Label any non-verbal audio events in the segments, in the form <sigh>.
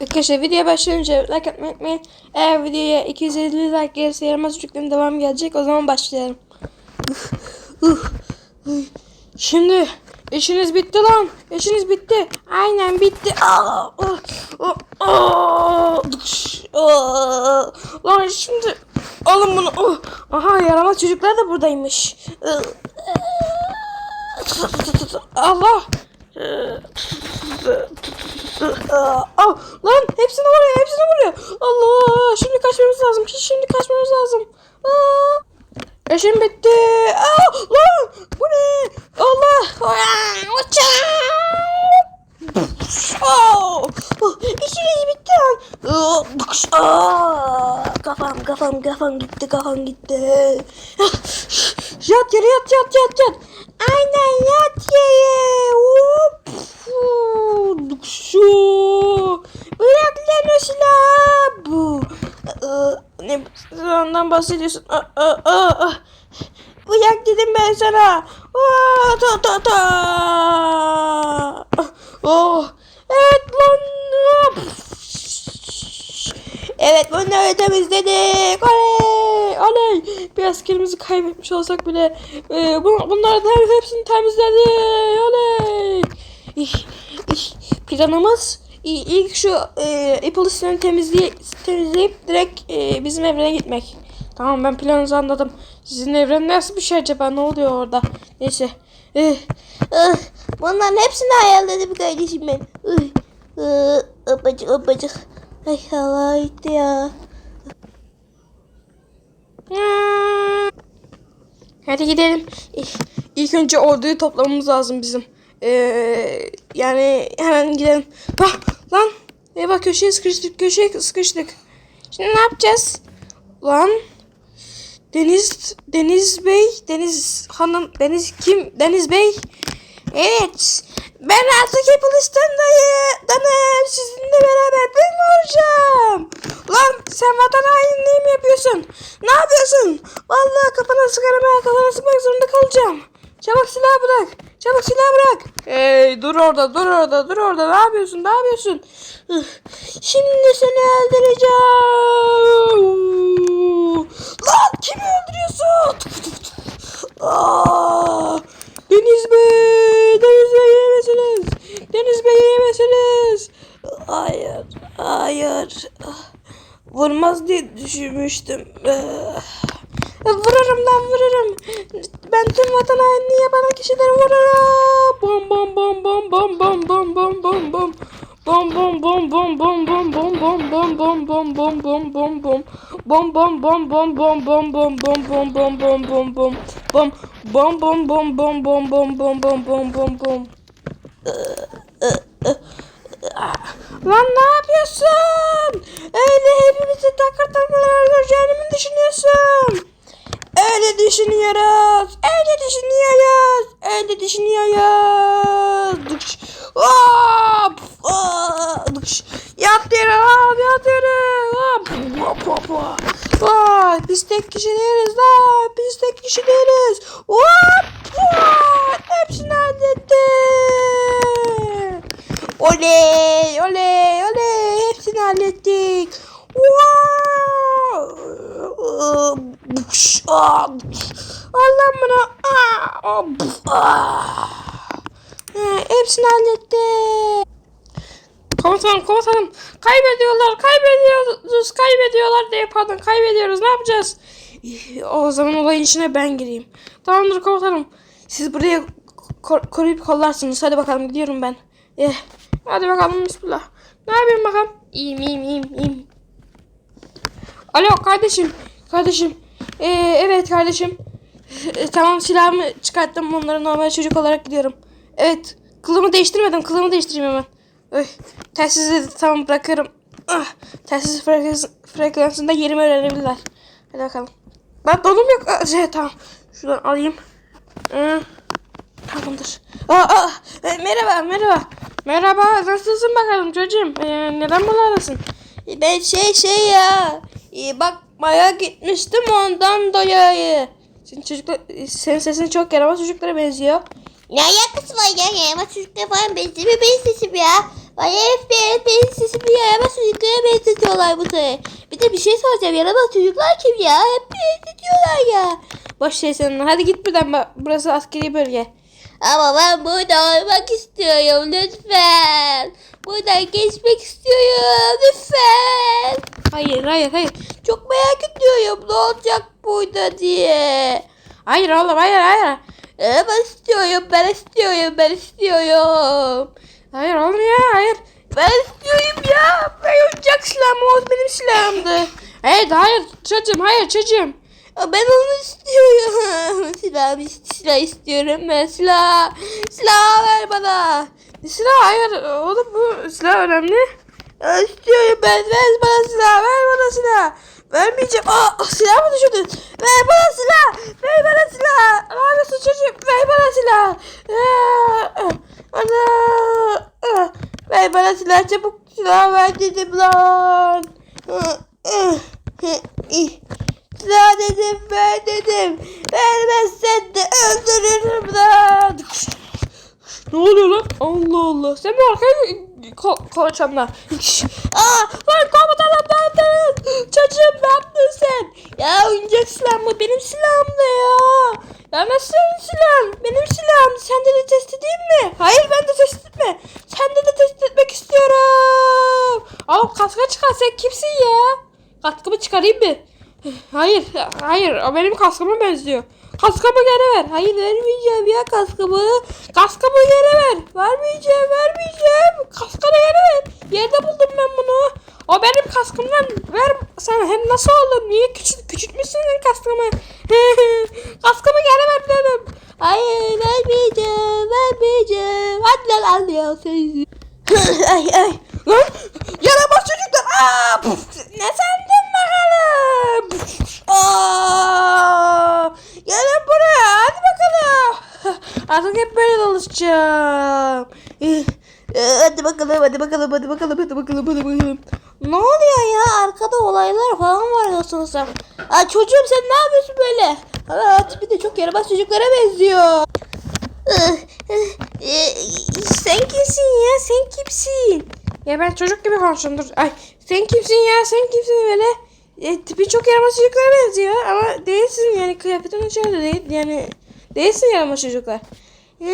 Arkadaşlar videoya başlayınca like atmayı unutmayın. Eğer videoya 250 like gelirse yaramaz çocukların devam gelecek. O zaman başlayalım. Şimdi işiniz bitti lan. İşiniz bitti. Aynen bitti. Lan şimdi alın bunu. Aha yaramaz çocuklar da buradaymış. Allah. Lan hepsini vuruyor, hepsini vuruyor. Allah, şimdi kaçmamız lazım. Şimdi kaçmamız lazım. Aa, işim bitti. Aa, lan bu ne? Allah, uçağım. İşimiz bitti lan. Aa, Kafam, kafam, kafam gitti, kafam gitti. Yat yere yat, yat, yat, yat. Aynen yat yere. Hop. Şu. Bırak lan o. Bu. Aa, Ne silahından bahsediyorsun? Aa, aa, aa. Bırak dedim ben sana. Ta ta ta. Oh. Evet lan. Evet bunları temizledik. Oley. Oley. Bir askerimizi kaybetmiş olsak bile e, bu, bunların her, hepsini temizledik. Oley. Planımız ilk şu e, Apple'ı temizleyip, temizleyip direkt e, bizim evrene gitmek. Tamam ben planınızı anladım. Sizin evren nasıl bir şey acaba? Ne oluyor orada? Neyse. Eh, bunların hepsini ayarladım kardeşim ben. Eh, eh, Öpacık öpacık. Ay gitti ya. Hadi gidelim. İlk, önce orduyu toplamamız lazım bizim. Ee, yani hemen gidelim. Ah, lan. Eyvah köşeye sıkıştık. Köşeye sıkıştık. Şimdi ne yapacağız? Lan. Deniz Deniz Bey, Deniz Hanım, Deniz kim? Deniz Bey. Evet. Ben artık Apple'ıstan'dayım. Sizinle beraber ben olacağım? Lan sen vatan hainliği mi yapıyorsun? Ne yapıyorsun? Vallahi kafana sıkarım ha. Kafana sıkmak zorunda kalacağım. Çabuk silah bırak. Çabuk silah bırak. Hey dur orada dur orada dur orada. Ne yapıyorsun? Ne yapıyorsun? Şimdi seni öldüreceğim. Lan kimi öldürüyorsun? Deniz Bey, Deniz Bey iyi misiniz? Deniz Bey iyi misiniz? Hayır, hayır. Vurmaz diye düşünmüştüm. Ah. Vururum lan vururum. Ben tüm vatan hainliği yapan kişileri vururum. Bom bom bom bom bom bom bom bom bom bom. Bom bom bom bom bom bom bom bom bom bom bom bom bom bom bom. Bom bom bom bom bom bom bom bom bom bom bom bom bom. Bom bom bom bom bom bom bom bom bom bom bom bom. Lan ne yapıyorsun? Öyle hepimizi takır takır öldüreceğini mi düşünüyorsun? Öyle düşünüyoruz. Öyle düşünüyoruz. Öyle düşünüyoruz. Dıkş. Hop. Dıkş. Yat yere lan yat yere. Hop. Hop hop hop. Vay biz tek kişi değiliz lan. Biz tek kişi değiliz. Hop. Hop. Hepsini hallettim. Oley oley oley hepsini hallettik. Wow. Bukş, aa, bukş. Al lan bunu. Aa, aa, buf, aa. Ha, Hepsini hallettik. Komutanım komutanım kaybediyorlar kaybediyoruz kaybediyorlar diye pardon kaybediyoruz ne yapacağız? O zaman olayın içine ben gireyim. Tamamdır komutanım. Siz buraya ko- koruyup kollarsınız. Hadi bakalım gidiyorum ben. Eh, hadi bakalım bismillah. Ne yapayım bakalım? İyiyim iyiyim iyiyim iyiyim. Alo kardeşim. Kardeşim. Ee, evet kardeşim. E, tamam silahımı çıkarttım. Onlara normal çocuk olarak gidiyorum. Evet. Kılımı değiştirmedim. Kılımı değiştireyim hemen. Öy. Telsizi tamam bırakıyorum. Ah, telsiz frekans, frekansında yerimi öğrenebilirler. Hadi bakalım. Ben donum yok. Ah, şey, tamam. Şuradan alayım. Ee, tamamdır. Aa, aa, e, merhaba merhaba. Merhaba nasılsın bakalım çocuğum? Ee, neden buradasın? Ben şey şey ya. e, bakmaya gitmiştim ondan dolayı. Senin çocuklar, senin sesin çok yaramaz çocuklara benziyor. Ne alakası var ya? Yaramaz çocuklar falan benziyor benim sesim ya. Bana hep benim, benim sesim bir yaramaz var bu sefer. Bir de bir şey soracağım. Yaramaz çocuklar kim ya? Hep birlikte diyorlar ya. Boş ver sen. Hadi git buradan. Bak, Burası askeri bölge. Ama ben burada olmak istiyorum lütfen. Buradan geçmek istiyorum lütfen. Hayır hayır hayır. Çok merak ediyorum ne olacak burada diye. Hayır oğlum hayır hayır. Ee, ben istiyorum ben istiyorum ben istiyorum. Hayır oğlum ya hayır. Ben istiyorum ya. Ben oyuncak silahım o benim silahımdı. Hayır hayır çocuğum hayır çocuğum. Ben onu istiyorum. <laughs> silah, silah istiyorum ben silah. Silah ver bana. Silah hayır oğlum bu silah önemli. Ya istiyorum ben. Ver bana silah. Ver bana silah. Vermeyeceğim. Aa silah mı düşürdün? Ver bana silah. Ver bana silah. Ne yapıyorsun çocuğum? Ver bana silah. Ana. Ah, Ver bana silah. Çabuk silah ver dedim lan. Silah dedim ver dedim. Vermezsen de öldürürüm lan. Ne oluyor lan? Allah Allah. Sen mi arkaya ko koçamla? Aa, Lan komutanım ne yaptın? çocuğum ne yaptın sen? Ya oyuncak silah mı? Benim silahım da ya. Nasıl senin silahın? Benim silahım. Sende de test edeyim mi? Hayır ben de test etme. Sende de test etmek istiyorum. Al kaska çıkar sen kimsin ya? Kaskımı çıkarayım mı? Hayır, hayır. O benim kaskıma benziyor. Kaskamı geri ver. Hayır vermeyeceğim ya kaskımı. Kaskımı geri ver. Vermeyeceğim, vermeyeceğim. Kaskını geri ver. Yerde buldum ben bunu. O benim kaskımdan ver sen hem nasıl olur? Niye küçült, küçültmüşsün sen kaskımı? <laughs> kaskımı geri ver dedim. Hayır vermeyeceğim vermeyeceğim. Hadi lan anlıyorsun. <laughs> ay ay. Lan yaramaz çocuklar. Aa, puf. ne sandın bakalım? Puf. Aa, gelin buraya hadi bakalım. Artık hep böyle dolaşacağım. Ee, hadi bakalım hadi bakalım hadi bakalım hadi bakalım hadi bakalım. Ne oluyor ya arkada olaylar falan var nasılsa. Aa, çocuğum sen ne yapıyorsun böyle? Aa, tipi de çok yaramaz çocuklara benziyor. Ee, sen kimsin ya sen kimsin? Ya ben çocuk gibi konuşuyorum dur. Ay sen kimsin ya sen kimsin böyle? E, tipi çok yaramaz çocuklara benziyor ama değilsin yani kıyafetin içeride değil yani değilsin yaramaz çocuklar. Ee,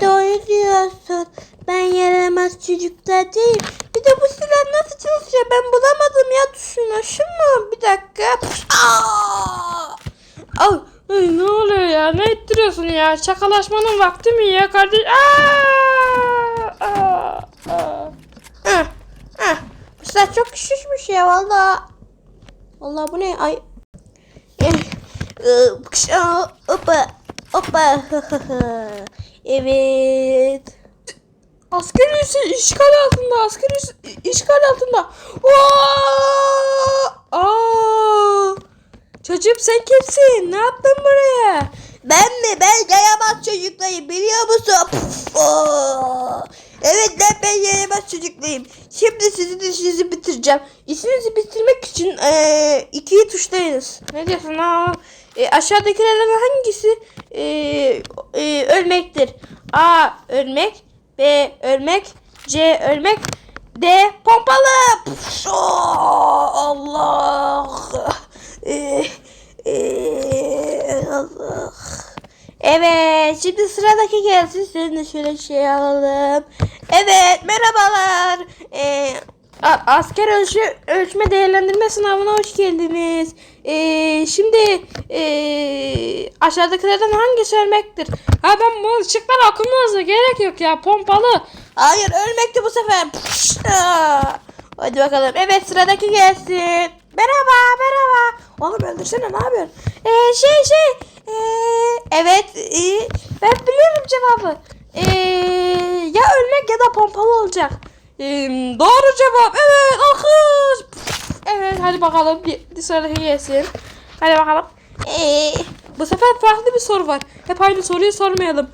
doğru diyorsun. Ben yaramaz çocuklar değilim. Bir de bu silah nasıl çalışıyor? Ben bulamadım ya tuşunu. Şu mu? Bir dakika. Aa! Ay, ay, ne oluyor ya ne ettiriyorsun ya şakalaşmanın vakti mi ya kardeş? Aa, aa, aa. Heh. Bu silah çok şişmiş ya valla. Valla bu ne? Ay. Kış- aa, Hoppa. Hoppa. <laughs> evet. Asker üssü işgal altında asker üssü işgal altında. Aa, aa. Çocuğum sen kimsin? Ne yaptın buraya? Ben mi? Ben yayamaz çocuklayım biliyor musun? Puf. Evet lan ben yayamaz çocuklayım. Şimdi sizin işinizi bitireceğim. İşinizi bitirmek için eee ikiyi tuşlayınız. Ne diyorsun ha? E, aşağıdakilerden hangisi e, e, ölmektir? A. Ölmek B. Ölmek C. Ölmek D. Pompalı Puf, oo, Allah. Eee, eee, Allah. Evet şimdi sıradaki gelsin senin de şöyle şey alalım. Evet merhabalar. Ee, a- asker ölçü, ölçme değerlendirme sınavına hoş geldiniz. Ee, şimdi ee, aşağıdakilerden hangisi ölmektir? Ha ben bu ışıkları okumanıza gerek yok ya pompalı. Hayır ölmekti bu sefer. Hadi bakalım. Evet sıradaki gelsin. Merhaba merhaba. Oğlum öldürsene ne yapıyorsun? Ee, şey şey. Ee, evet. ee, ben biliyorum cevabı. Ee, ya ölmek ya da pompalı olacak. Doğru cevap. Evet alkış. Evet hadi bakalım. Bir, bir sıradaki gelsin. Hadi bakalım. Bu sefer farklı bir soru var. Hep aynı soruyu sormayalım.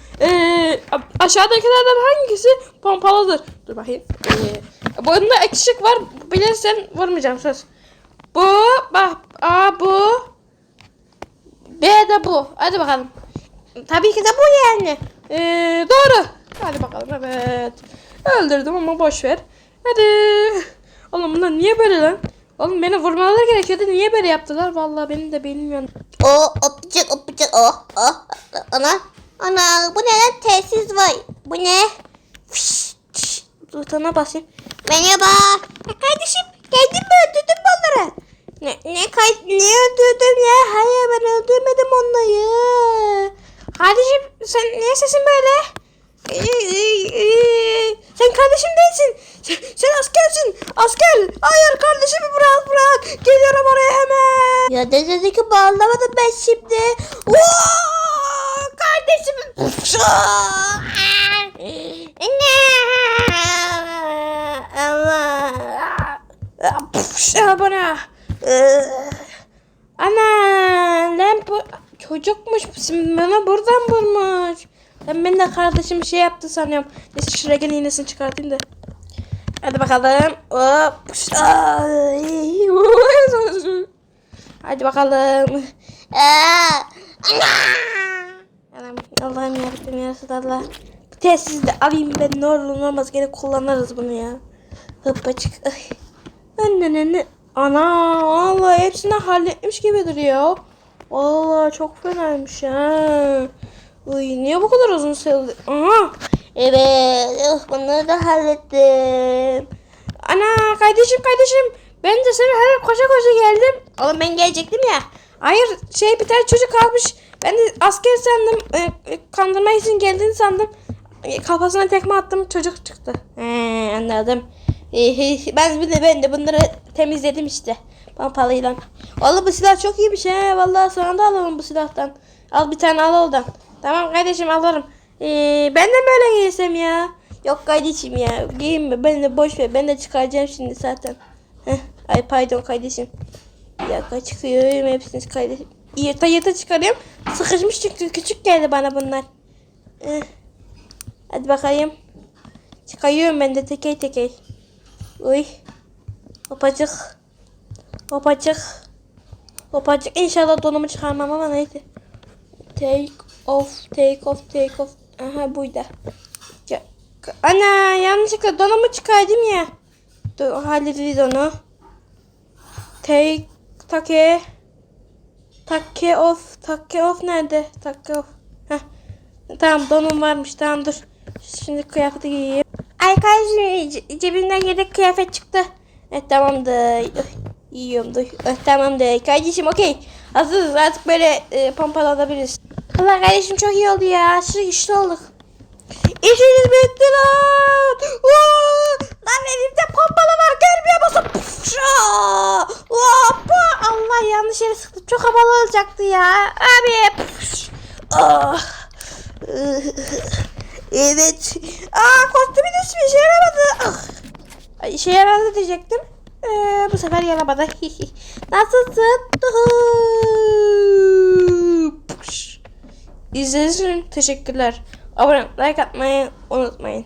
Aşağıdakilerden hangisi pompalıdır? Dur bakayım. Ee, bunda ekşik var. Bilirsen vurmayacağım söz. Bu, bak, A bu. B de bu. Hadi bakalım. Tabii ki de bu yani. Ee, doğru. Hadi bakalım evet. Öldürdüm ama boş ver. Hadi. Oğlum bunlar niye böyle lan? Oğlum beni vurmaları gerekiyordu. Niye böyle yaptılar? Vallahi benim de bilmiyorum. O öpecek öpecek oh oh ana ana bu ne lan telsiz var bu ne fış. Dur sana basayım. merhaba Ha, kardeşim geldin mi öldürdün mü onları ne ne kay ne öldürdüm ya hayır ben öldürmedim onları Kardeşim sen niye sesin böyle? Ee, ee, ee, sen kardeşim değilsin. Sen, sen askersin. Asker. Hayır kardeşimi bırak bırak. Geliyorum oraya hemen. ya dedi ki bağlamadım ben şimdi Oo, kardeşim al bana. Ana lan bu çocukmuş. Bana buradan vurmuş. Ben ben de kardeşim şey yaptı sanıyorum. Neyse gel iğnesini çıkartayım da. Hadi bakalım. Hop. Hadi bakalım. Anam, Allah'ım yarabbim ya Allah. Bu de alayım ben ne olur ne olmaz gene kullanırız bunu ya. Hıppacık. Anne Ana Allah hepsini halletmiş gibi duruyor. Vallahi çok fenaymış ha. Uy niye bu kadar uzun sürdü? Aha. Evet, oh, bunları da hallettim. Ana kardeşim kardeşim. Ben de sana hemen koşa koşa geldim. Oğlum ben gelecektim ya. Hayır şey bir tane çocuk kalmış. Ben de asker sandım. E, e, kandırmak için geldiğini sandım. E, kafasına tekme attım çocuk çıktı. He, anladım. E, he, ben de ben de bunları temizledim işte. Pompalıyla. Oğlum bu silah çok iyiymiş he. Vallahi sana da alalım bu silahtan. Al bir tane al oradan. Tamam kardeşim alırım. E, ben de böyle giysem ya. Yok kardeşim ya. Giyinme. Ben de boş ver. Ben de çıkaracağım şimdi zaten. Heh. Ay pardon kardeşim. Bir dakika çıkıyorum hepsini kardeşim. Yırta yırta çıkarıyorum. Sıkışmış çünkü küçük geldi bana bunlar. Eh. Hadi bakayım. Çıkarıyorum ben de tekey tekey. Uy. Hopacık. Hopacık. Hopacık. İnşallah donumu çıkarmam ama neyse. Take off, take off, take off. Aha buydu. Ya, ana yanlışlıkla donumu çıkardım ya. Dur hallederiz onu. Take, take. Take off, take off nerede? Take off. Heh. Tamam donum varmış tamam dur. Şimdi kıyafeti giyeyim. Ce- cebimden yedek kıyafet çıktı. Evet tamamdır. Yiyorum dur. Evet, tamamdır. Kardeşim okey. Hazırız artık böyle e, pompalanabiliriz. Allah kardeşim çok iyi oldu ya. Aşırı güçlü olduk. İşiniz bitti lan. Vaa! Lan elimde pompalı var görmüyor musun? Hoppa! Allah yanlış yere sıktım. Çok havalı olacaktı ya. Abi. Ah. Evet. Aa kostümün ismi işe yaramadı. Ah. İşe yaradı diyecektim. Ee, bu sefer yaramadı. <laughs> Nasılsın? İzlediğiniz için teşekkürler. Abone like atmayı unutmayın.